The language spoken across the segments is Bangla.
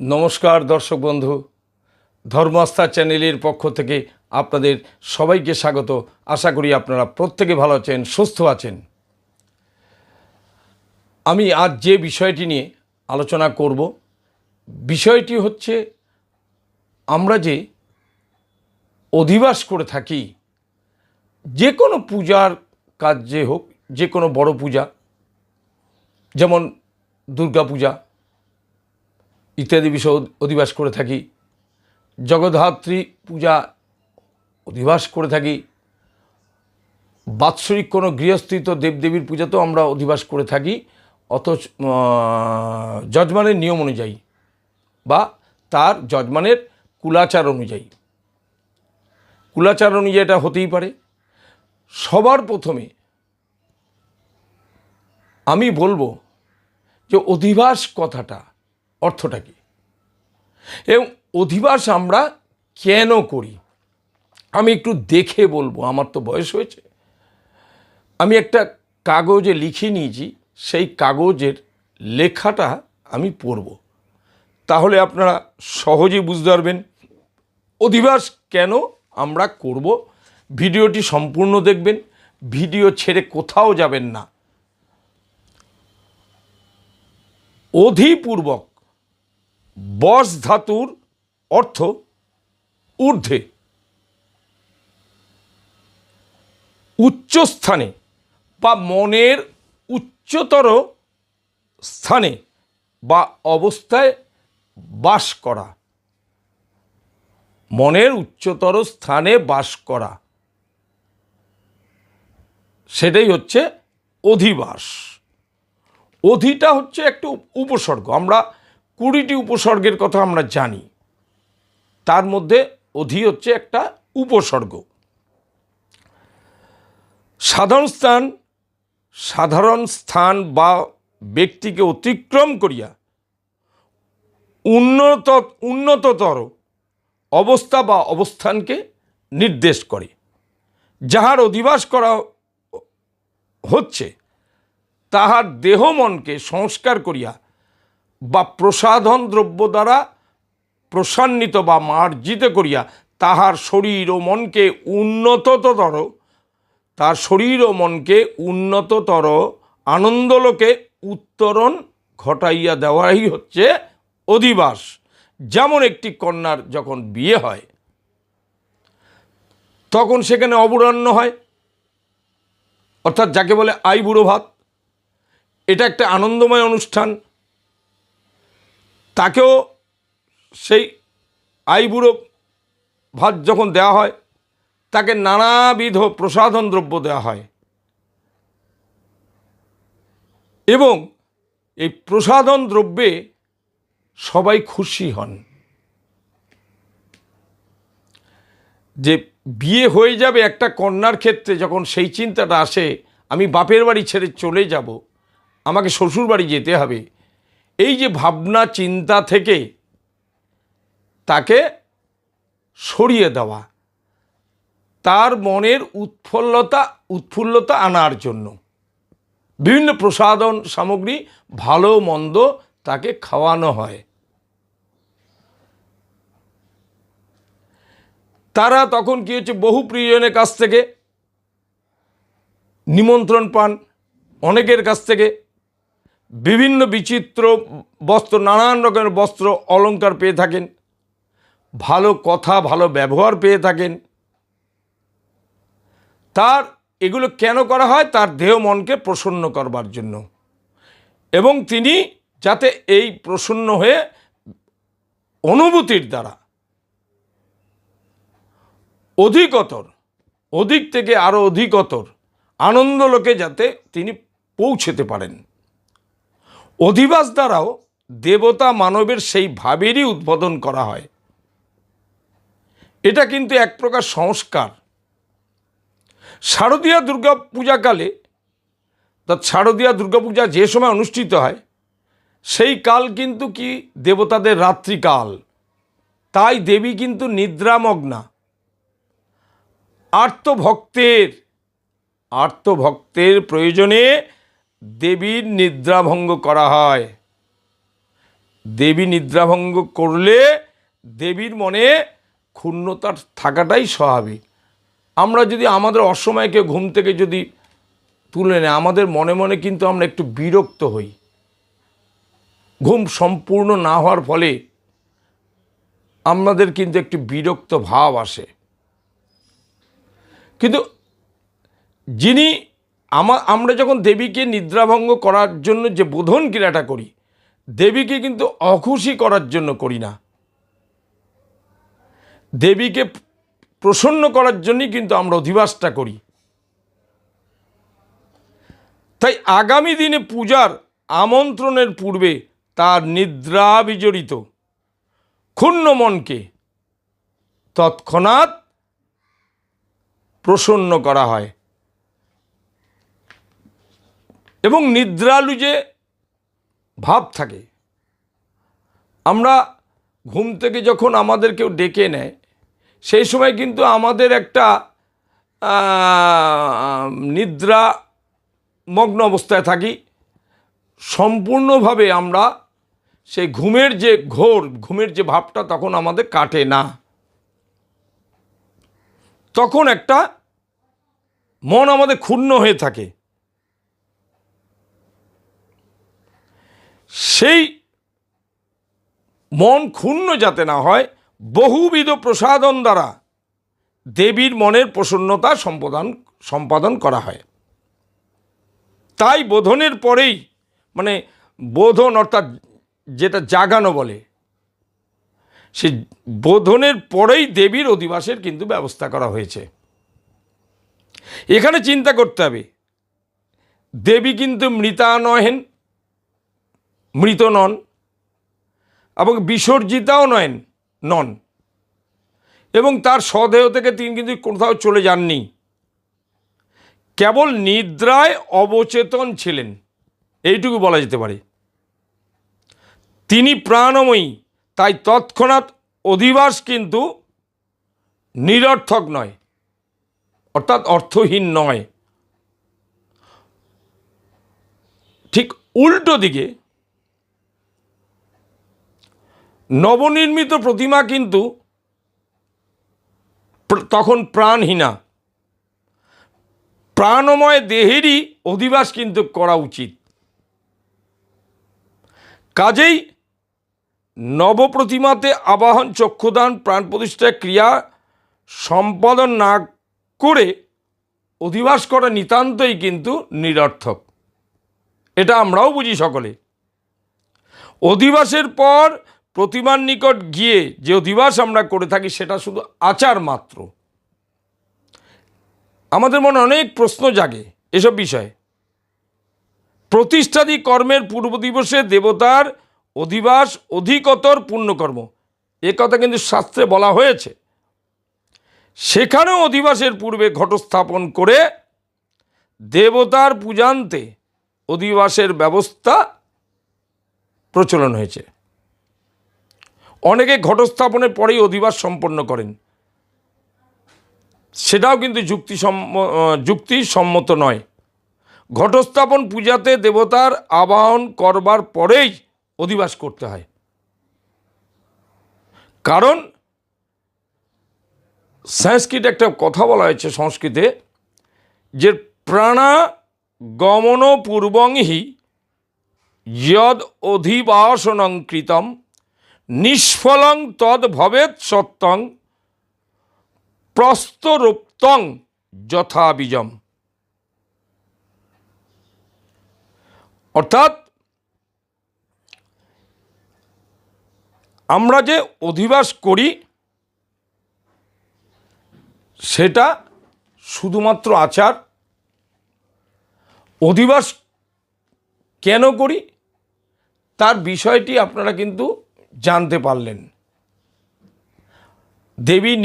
নমস্কার, দর্শক বন্ধু। ধর্মাস্থা চ্যানেলের পক্ষ থেকে আপনাদের সবাইকে স্বাগত। আশা করি আপনারা প্রত্যেকে ভালো আছেন, সুস্থ আছেন। আমি আজ যে বিষয়টি নিয়ে আলোচনা করব, বিষয়টি হচ্ছে আমরা যে অধিবাস করে থাকি, যে কোনো পূজার কাজ যে হোক, যে কোনো বড় পূজা, যেমন দুর্গা পূজা ইত্যাদি বিষয় অধিবাস করে থাকি। জগদ্ধাত্রী পূজা অধিবাস করে থাকি। বাৎসরিক কোনো গৃহস্থিত দেবদেবীর পূজাতেও আমরা অধিবাস করে থাকি। অথচ যজমানের নিয়ম অনুযায়ী বা তার যজমানের কুলাচার অনুযায়ী। কুলাচার অনুযায়ী এটা হতেই পারে। সবার প্রথমে আমি বলব যে অধিবাস কথাটা অর্থটা কি? এবং অধিবাস আমরা কেন করি? আমি একটু দেখে বলব, আমার তো বয়স হয়েছে। আমি একটা কাগজে লিখে নিয়েছি, সেই কাগজের লেখাটা আমি পড়ব। তাহলে আপনারা সহজেই বুঝতে পারবেন অধিবাস কেন আমরা করব। ভিডিওটি সম্পূর্ণ দেখবেন, ভিডিও ছেড়ে কোথাও যাবেন না। অধিপূর্বক বস ধাতুর অর্থ ঊর্ধ্বে। উচ্চস্থানে বা মনের উচ্চতর স্থানে বা অবস্থায় বাস করা। মনের উচ্চতর স্থানে বাস করা। সেটাই হচ্ছে অধিবাস। অধিটা হচ্ছে একটা উপসর্গ। আমরা কুড়িটি উপসর্গের কথা আমরা জানি। তার মধ্যে অধি হচ্ছে একটা উপসর্গ। সাধারণ স্থান সাধারণ স্থান বা ব্যক্তিকে অতিক্রম করিয়া উন্নত, উন্নততর অবস্থা বা অবস্থানকে নির্দেশ করে। যাহার অধিবাস করা হচ্ছে, তাহার দেহ মনকে সংস্কার করিয়া বা প্রসাধন দ্রব্য দ্বারা প্রসান্নিত বা মার্জিত করিয়া তাহার শরীর ও মনকে উন্নততর, তার শরীর ও মনকে উন্নততর আনন্দলোকে উত্তরণ ঘটাইয়া দেওয়াই হচ্ছে অধিবাস। যেমন একটি কন্যার যখন বিয়ে হয়, তখন সেখানে অবরান্ন হয়, অর্থাৎ যাকে বলে আই বুড়ো ভাত। এটা একটা আনন্দময় অনুষ্ঠান তাকেও সেই আইবুড়ো ভাত যখন দেওয়া হয়, তাকে নানাবিধ প্রসাধন দ্রব্য দেওয়া হয়। এবং এই প্রসাধন দ্রব্যে সবাই খুশি হন। যে বিয়ে হয়ে যাবে একটা কন্যার ক্ষেত্রে যখন সেই চিন্তাটা আসে, আমি বাপের বাড়ি ছেড়ে চলে যাব, আমাকে শ্বশুর বাড়ি যেতে হবে এই যে ভাবনা, চিন্তা থেকে তাকে সরিয়ে দেওয়া, তার মনের উৎফুল্লতা উৎফুল্লতা আনার জন্য। বিভিন্ন প্রসাধন সামগ্রী ভালো, মন্দ তাকে খাওয়ানো হয়। তারা তখন কি হচ্ছে, বহু প্রিয়জনের কাছ থেকে নিমন্ত্রণ পান, অনেকের কাছ থেকে বিভিন্ন বিচিত্র বস্ত্র, নানান রকমের বস্ত্র অলংকার পেয়ে থাকেন, ভালো কথা, ভালো ব্যবহার পেয়ে থাকেন। তার এগুলো কেন করা হয়? তার দেহ মনকে প্রসন্ন করবার জন্য। এবং তিনি যাতে এই প্রসন্ন হয়ে অনুভূতির দ্বারা অধিকতর, অধিক থেকে আরও অধিকতর আনন্দ লোকে যাতে তিনি পৌঁছতে পারেন। অধিবাস দ্বারাও দেবতা মানবের সেই ভাবেরই উদ্বোধন করা হয়। এটা কিন্তু এক প্রকার সংস্কার। শারদীয়া দুর্গা পূজাকালে, অর্থাৎ শারদীয়া দুর্গাপূজা যে সময় অনুষ্ঠিত হয়, সেই কাল কিন্তু কি দেবতাদের রাত্রিকাল। তাই দেবী কিন্তু নিদ্রামগ্না। আর্তভক্তের আর্তভক্তের প্রয়োজনে দেবীর নিদ্রাভঙ্গ করা হয়। দেবী নিদ্রাভঙ্গ করলে দেবীর মনে ক্ষুণ্ণতা থাকাটাই স্বাভাবিক। আমরা যদি আমাদের অসময়কে ঘুম থেকে যদি তুলে নেয়, আমাদের মনে মনে কিন্তু আমরা একটু বিরক্ত হই। ঘুম সম্পূর্ণ না হওয়ার ফলে আমাদের কিন্তু একটি বিরক্ত ভাব আসে। কিন্তু যিনি আমা আমরা যখন দেবীকে নিদ্রাভঙ্গ করার জন্য যে বোধন ক্রিয়াটা করি, দেবীকে কিন্তু অখুশি করার জন্য করি না। দেবীকে প্রসন্ন করার জন্যই কিন্তু আমরা অধিবাসটা করি। তাই আগামী দিনে পূজার আমন্ত্রণের পূর্বে তার নিদ্রা বিজড়িত। ক্ষুণ্ণ মনকে তৎক্ষণাৎ প্রসন্ন করা হয়। এবং নিদ্রালু যে ভাব থাকে, আমরা ঘুম থেকে যখন আমাদের কেউ ডেকে নেয়, সেই সময় কিন্তু আমাদের একটা নিদ্রা মগ্ন অবস্থায় থাকি। সম্পূর্ণভাবে আমরা সেই ঘুমের যে ঘোর, ঘুমের যে ভাবটা তখন আমাদের কাটে না। তখন একটা মন আমাদের ক্ষুণ্ণ হয়ে থাকে। সেই মন ক্ষুণ্ণ যাতে না হয়, বহুবিধ প্রসাদন দ্বারা দেবীর মনের প্রসন্নতা সম্পাদন সম্পাদন করা হয়। তাই বোধনের পরেই মানে বোধন অর্থাৎ যেটা জাগানো বলে, সে বোধনের পরেই দেবীর অধিবাসের কিন্তু ব্যবস্থা করা হয়েছে। এখানে চিন্তা করতে হবে। দেবী কিন্তু মৃতা নহেন মৃত নন, এবং বিসর্জিতাও নয়, নন। এবং তার স্বদেহ থেকে তিনি কিন্তু কোথাও চলে যাননি। কেবল নিদ্রায় অবচেতন ছিলেন, এইটুকু বলা যেতে পারে। তিনি প্রাণময়ী, তাই তৎক্ষণাৎ অধিবাস কিন্তু নিরর্থক নয়, অর্থাৎ অর্থহীন নয়। ঠিক উল্টো দিকে নবনির্মিত প্রতিমা কিন্তু তখন প্রাণহীনা। প্রাণময় দেহেরই অধিবাস কিন্তু করা উচিত। কাজেই নবপ্রতিমাতে আবাহন, চক্ষুদান, প্রাণ প্রতিষ্ঠা ক্রিয়া সম্পাদন না করে অধিবাস করা নিতান্তই কিন্তু নিরর্থক। এটা আমরাও বুঝি সকলে। অধিবাসের পর প্রতিমার নিকট গিয়ে যে অধিবাস আমরা করে থাকি, সেটা শুধু আচার মাত্র। আমাদের মনে অনেক প্রশ্ন জাগে এসব বিষয়ে। প্রতিষ্ঠাদি কর্মের পূর্ব দিবসে দেবতার অধিবাস অধিকতর পুণ্যকর্ম এ কথা কিন্তু শাস্ত্রে বলা হয়েছে। সেখানেও অধিবাসের পূর্বে ঘটস্থাপন করে দেবতার পূজান্তে অধিবাসের ব্যবস্থা প্রচলন হয়েছে। অনেকে ঘটস্থাপনের পরেই অধিবাস সম্পন্ন করেন। সেটাও কিন্তু যুক্তিসম্ম যুক্তিসম্মত নয়। ঘটস্থাপন পূজাতে দেবতার আবাহন করবার পরেই অধিবাস করতে হয়। কারণ সংস্কৃত একটা কথা বলা হয়েছে সংস্কৃতে যে প্রাণা গমন পূর্বং হি, যদ অধিবাসনং কৃতম। নিষ্ফলং তদ ভবেত সত্যং প্রস্তরোক্তং যথা বীজম অর্থাৎ আমরা যে অধিবাস করি, সেটা শুধুমাত্র আচার। অধিবাস কেন করি? তার বিষয়টি আপনারা কিন্তু জানতে পারলেন। দেবী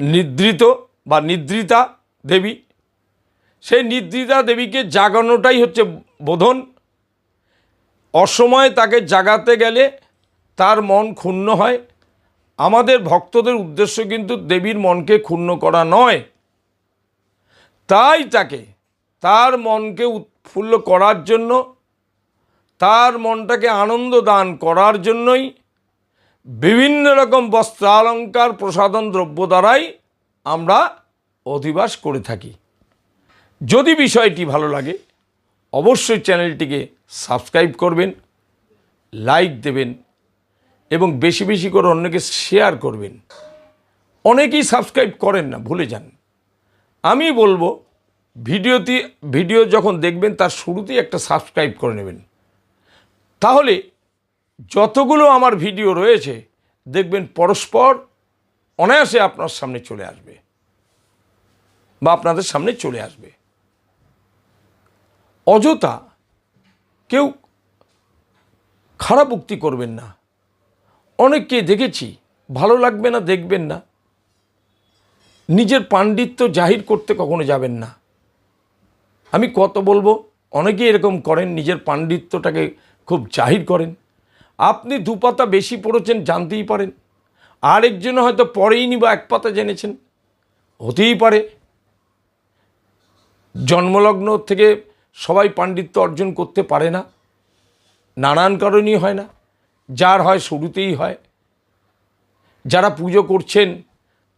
নিদ্রিত বা নিদ্রিতা দেবী। সেই নিদ্রিতা দেবীকে জাগানোটাই হচ্ছে বোধন। অসময়ে তাকে জাগাতে গেলে তার মন ক্ষুণ্ণ হয়। আমাদের ভক্তদের উদ্দেশ্য কিন্তু দেবীর মনকে ক্ষুণ্ণ করা নয়। তাই তাকে, তার মনকে উৎফুল্ল করার জন্য তার মনটাকে আনন্দ দান করার জন্যই বিভিন্ন রকম বস্ত্রালঙ্কার প্রসাধন, দ্রব্য দ্বারাই আমরা অধিবাস করে থাকি। যদি বিষয়টি ভালো লাগে, অবশ্যই চ্যানেলটিকে সাবস্ক্রাইব করবেন, লাইক দেবেন এবং বেশি বেশি করে অন্যকে শেয়ার করবেন। অনেকেই সাবস্ক্রাইব করেন না, ভুলে যান। আমি বলব, ভিডিওটি, ভিডিও যখন দেখবেন, তার শুরুতেই একটা সাবস্ক্রাইব করে নেবেন। তাহলে যতগুলো আমার ভিডিও রয়েছে, দেখবেন পরস্পর অনায়াসে আপনার সামনে চলে আসবে বা আপনাদের সামনে চলে আসবে। অযথা কেউ খারাপ উক্তি করবেন না। অনেককে দেখেছি, ভালো লাগবে না, দেখবেন না। নিজের পাণ্ডিত্য জাহির করতে কখনো যাবেন না। আমি কত বলব, অনেকেই এরকম করেন, নিজের পাণ্ডিত্যটাকে খুব জাহির করেন। আপনি দু পাতা বেশি পড়েছেন, জানতেই পারেন। আরেকজন হয়তো পরেইনি বা এক পাতা জেনেছেন। হতেই পারে। জন্মলগ্ন থেকে সবাই পাণ্ডিত্য অর্জন করতে পারে না। নানান কারণেই হয় না। যার হয় শুরুতেই হয়। যারা পুজো করছেন,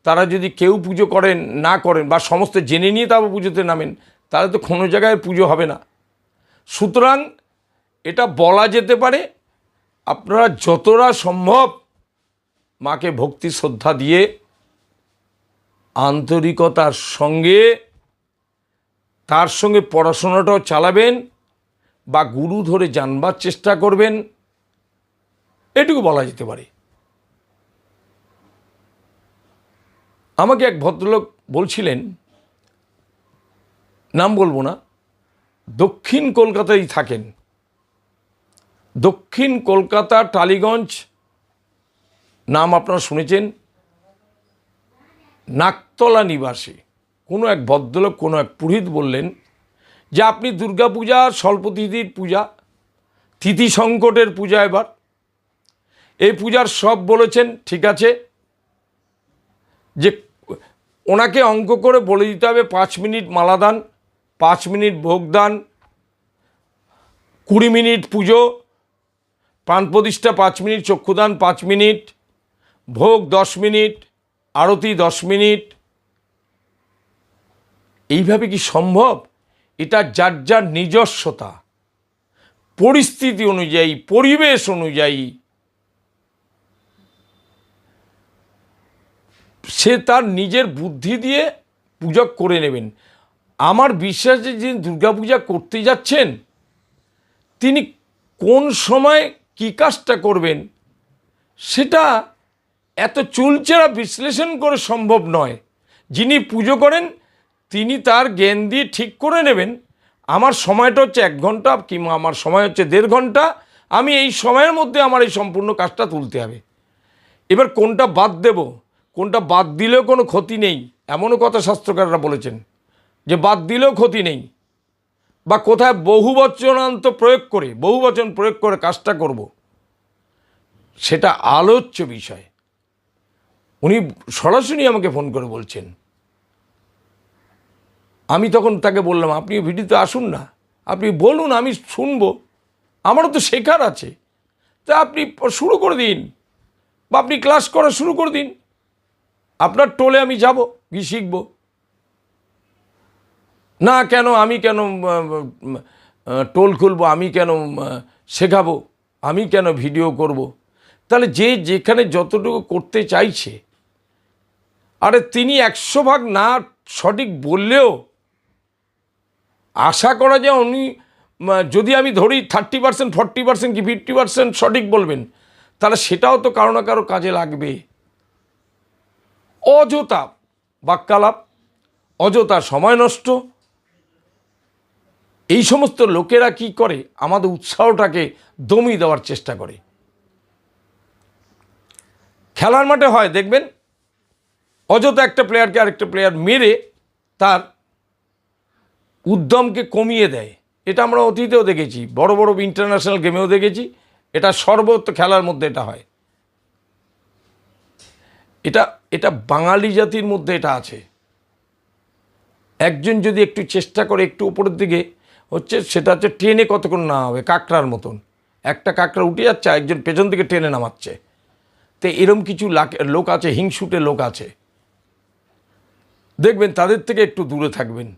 তারা যদি কেউ পুজো করেন, না করেন বা সমস্ত জেনে নিয়ে তারপর পুজোতে নামেন, তাহলে তো কোনো জায়গায় পুজো হবে না। সুতরাং এটা বলা যেতে পারে, আপনারা যতটা সম্ভব মাকে ভক্তি শ্রদ্ধা দিয়ে আন্তরিকতার সঙ্গে, তার সঙ্গে পড়াশোনাটাও চালাবেন বা গুরু ধরে জানবার চেষ্টা করবেন, এটুকু বলা যেতে পারে। আমাকে এক ভদ্রলোক বলছিলেন, নাম বলব না, দক্ষিণ কলকাতায় থাকেন। দক্ষিণ কলকাতা, টালিগঞ্জ, নাম আপনারা শুনেছেন, নাকতলা নিবাসী। কোনো এক ভদ্রলোক, কোনো এক পুরোহিত বললেন যে আপনি দুর্গাপূজা স্বল্পতিথির পূজা, তিথি সংকটের পূজা এবার। এই পূজার সব বলেছেন, ঠিক আছে, যে ওনাকে অঙ্ক করে বলে দিতে হবে, পাঁচ মিনিট মালাদান, পাঁচ মিনিট ভোগদান, কুড়ি মিনিট পুজো প্রাণ প্রতিষ্ঠা পাঁচ মিনিট, চক্ষুদান পাঁচ মিনিট, ভোগ দশ মিনিট, আরতি দশ মিনিট। এইভাবে কি সম্ভব? এটা যার যার নিজস্বতা, পরিস্থিতি অনুযায়ী, পরিবেশ অনুযায়ী। সে তার নিজের বুদ্ধি দিয়ে পূজা করে নেবেন। আমার বিশ্বাস যিনি দুর্গাপূজা করতে যাচ্ছেন, তিনি কোন সময় কী কাজটা করবেন? সেটা এত চুলচেরা বিশ্লেষণ করে সম্ভব নয়। যিনি পুজো করেন, তিনি তার জ্ঞান দিয়ে ঠিক করে নেবেন। আমার সময়টা হচ্ছে এক ঘণ্টা, কিংবা আমার সময় হচ্ছে দেড় ঘণ্টা। আমি এই সময়ের মধ্যে আমার এই সম্পূর্ণ কাজটা তুলতে হবে। এবার কোনটা বাদ দেব? কোনটা বাদ দিলেও কোনো ক্ষতি নেই, এমনও কথা শাস্ত্রকাররা বলেছেন। যে বাদ দিলেও ক্ষতি নেই। বা কোথায় বহু বচনান্ত প্রয়োগ করে বহু বচন প্রয়োগ করে কাজটা করব, সেটা আলোচ্য বিষয়। উনি সরাসরি আমাকে ফোন করে বলছেন। আমি তখন তাকে বললাম, আপনি ভিডিওতে আসুন না। আপনি বলুন, আমি শুনব। আমারও তো শেখার আছে। তা আপনি শুরু করে দিন। বা আপনি ক্লাস করা শুরু করে দিন। আপনার টোলে আমি যাব, গিয়ে শিখব। না কেন, আমি কেন টোল খুলবো, আমি কেন শেখাবো, আমি কেন ভিডিও করব। তাহলে যে যেখানে যতটুকু করতে চাইছে, আরে তিনি একশো ভাগ না সঠিক বললেও আশা করা যায় উনি যদি আমি ধরি থার্টি পার্সেন্ট, ফর্টি পার্সেন্ট কি ফিফটি পার্সেন্ট সঠিক বলবেন, তাহলে সেটাও তো কারও না কারও কাজে লাগবে অযথা বাক্যালাপ, অযথা সময় নষ্ট এই সমস্ত লোকেরা কি করে? আমাদের উৎসাহটাকে দমিয়ে দেওয়ার চেষ্টা করে। খেলার মাঠে হয়, দেখবেন, অযথা একটা প্লেয়ারকে আরেকটা প্লেয়ার মেরে তার উদ্যমকে কমিয়ে দেয়। এটা আমরা অতীতেও দেখেছি, বড় বড় ইন্টারন্যাশনাল গেমেও দেখেছি, এটা সর্বত্র খেলার মধ্যে এটা হয়। এটা এটা বাঙালি জাতির মধ্যে এটা আছে। একজন যদি একটু চেষ্টা করে একটু উপরের দিকে হচ্ছে সেটা হচ্ছে ট্রেনে কতক্ষণ না হবে কাঁকড়ার মতন। একটা কাঁকড়া উঠে যাচ্ছে একজন পেছন থেকে ট্রেনে নামাচ্ছে। তো এরম কিছু লাক- আছে, হিংসুটে লোক আছে। দেখবেন তাদের থেকে একটু দূরে থাকবেন।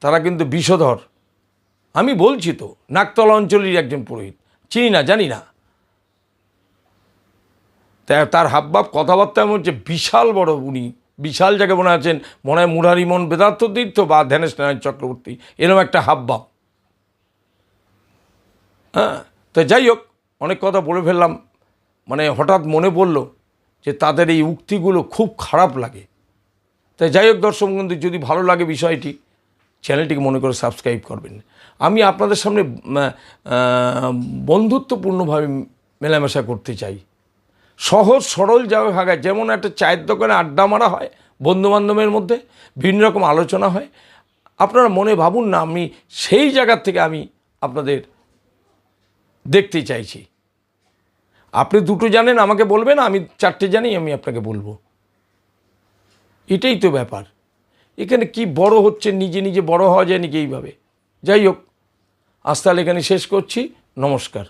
তারা কিন্তু বিষধর। আমি বলছি তো, নাকতলা অঞ্চলের একজন পুরোহিত। চিনি না, জানি না। তার হাবভাব কথাবার্তা এমন হচ্ছে বিশাল বড় উনি, বিশাল জায়গায় মনে আছেন, মনে হয় মুরারিমন বেদার্থ তীর্থ বা ধ্যানেশ নারায়ণ চক্রবর্তী। এরকম একটা হাবভাব। হ্যাঁ? তো যাই হোক, অনেক কথা বলে ফেললাম। মানে হঠাৎ মনে পড়ল যে তাদের এই উক্তিগুলো খুব খারাপ লাগে। তাই যাই হোক, দর্শক বন্ধু, যদি ভালো লাগে বিষয়টি, চ্যানেলটিকে মনে করে সাবস্ক্রাইব করবেন। আমি আপনাদের সামনে বন্ধুত্বপূর্ণভাবে মেলামেশা করতে চাই। সহজ, সরল জায়গায় যেমন একটা চায়ের দোকানে আড্ডা মারা হয় বন্ধুবান্ধবের মধ্যে বিভিন্ন রকম আলোচনা হয়। আপনারা মনে ভাবুন না, আমি সেই জায়গার থেকে আমি আপনাদের দেখতে চাইছি। আপনি দুটো জানেন, আমাকে বলবেন, আমি চারটে জানি, আমি আপনাকে বলব। এটাই তো ব্যাপার। এখানে কি বড় হচ্ছে, নিজে নিজে বড় হওয়া যায় নাকি এইভাবে? যাই হোক, আজ তাহলে এখানে শেষ করছি। নমস্কার।